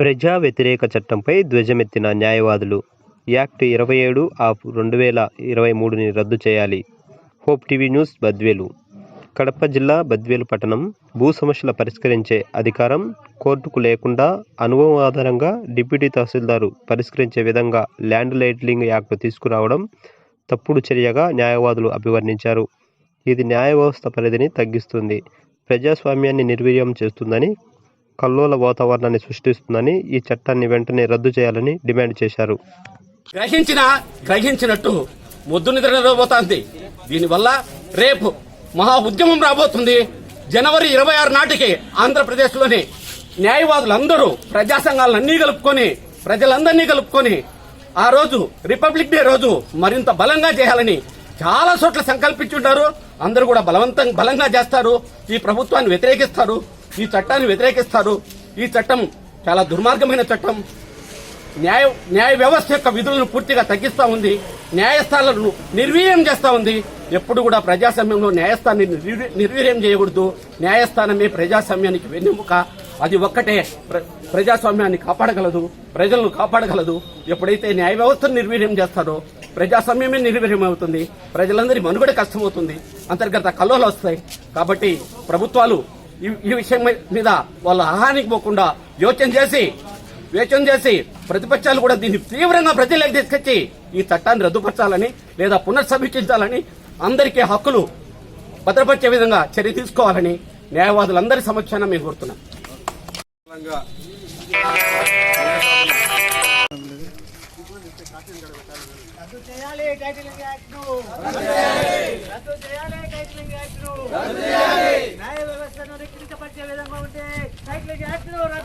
ప్రజా వ్యతిరేక చట్టంపై ధ్వజమెత్తిన న్యాయవాదులు యాక్ట్ ఇరవై ఏడు ఆఫ్ రెండు వేల ఇరవై మూడుని రద్దు చేయాలి. Hope TV news Badvelu. Kadapa జిల్లా బద్వేలు పట్టణం భూ సమస్యల పరిష్కరించే అధికారం కోర్టుకు లేకుండా అనుభవం ఆధారంగా డిప్యూటీ తహసీల్దారు పరిష్కరించే విధంగా ల్యాండ్ లైట్లింగ్ యాక్ట్ తీసుకురావడం తప్పుడు చర్యగా న్యాయవాదులు అభివర్ణించారు. ఇది న్యాయ వ్యవస్థ పరిధిని తగ్గిస్తుంది. ప్రజాస్వామ్యాన్ని నిర్వీర్యం చేస్తుందని కల్లోల వాతావరణాన్ని సృష్టిస్తుందని ఈ చట్టాన్ని వెంటనే రద్దు చేయాలని డిమాండ్ చేశారు. గ్రహించిన గ్రహించినట్టు ముద్దు నిద్ర నిద్రపోతుంది దీనివల్ల రేపు మహా ఉద్యమం రాబోతుంది. జనవరి ఇరవై ఆరు నాటికి ఆంధ్రప్రదేశ్లోని న్యాయవాదులందరూ ప్రజా సంఘాలన్నీ కలుపుకొని ప్రజలందరినీ కలుపుకొని ఆ రోజు రిపబ్లిక్ డే రోజు మరింత బలంగా చేయాలని చాలా చోట్ల సంకల్పించుంటారు. అందరూ కూడా బలవంతం బలంగా చేస్తారు. ఈ ప్రభుత్వాన్ని వ్యతిరేకిస్తారు. ఈ చట్టాన్ని వ్యతిరేకిస్తారు. ఈ చట్టం చాలా దుర్మార్గమైన చట్టం. న్యాయ న్యాయ వ్యవస్థ యొక్క విధులను పూర్తిగా తగ్గిస్తూ ఉంది. న్యాయస్థానాలను నిర్వీర్యం చేస్తూ ఉంది. ఎప్పుడు కూడా ప్రజాస్వామ్యంలో న్యాయస్థానాన్ని నిర్వీర్యం చేయకూడదు. న్యాయస్థానమే ప్రజాస్వామ్యానికి వెన్నెముక. అది ఒక్కటే. ప్ర- ప్రజాస్వామ్యాన్ని కాపాడగలదు. ప్రజలను కాపాడగలదు. ఎప్పుడైతే న్యాయ వ్యవస్థను నిర్వీర్యం చేస్తారో ప్రజాస్వామ్యమే నిర్వీర్యం అవుతుంది. ప్రజలందరి మనుగడ కష్టమవుతుంది. అంతర్గత కల్లోలు వస్తాయి. కాబట్టి ప్రభుత్వాలు ఈ- ఈ విషయం మీద వాళ్ళ ఆహానికి పోకుండా యోచన చేసి యోచన చేసి ప్రతిపక్షాలు కూడా దీన్ని తీవ్రంగా ప్రజలకు తీసుకొచ్చి ఈ చట్టాన్ని రద్దుపరచాలని లేదా పునర్సమీక్షించాలని అందరికీ హక్కులు భద్రపరిచే విధంగా చర్య తీసుకోవాలని న్యాయవాదులందరి సమక్షాన మేము కోరుతున్నాం. రద్దు చేయాలి టైటిలింగ్ యాక్ట్ను రద్దు చేయాలి టైటిలింగ్ యాక్ట్ను న్యాయ వ్యవస్థను రిక్కించపరిచే విధంగా ఉంటే టైటిలింగ్ యాక్ట్ను రద్దు చేయాలి టైటిలింగ్ యాక్ట్ను చేసే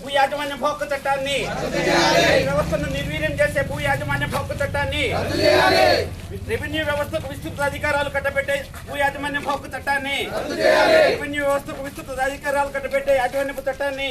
భూ యాజమాన్య హక్కు చట్టాన్ని వ్యవస్థను నిర్వీర్యం చేసే భూ యాజమాన్య హక్కు చట్టాన్ని రెవెన్యూ వ్యవస్థకు విస్తృత అధికారాలు కట్టబెట్టే భూ యాజమాన్య హక్కు చట్టాన్ని రెవెన్యూ వ్యవస్థకు విస్తృత అధికారాలు కట్టబెట్టే యాజమాన్యపు చట్టాన్ని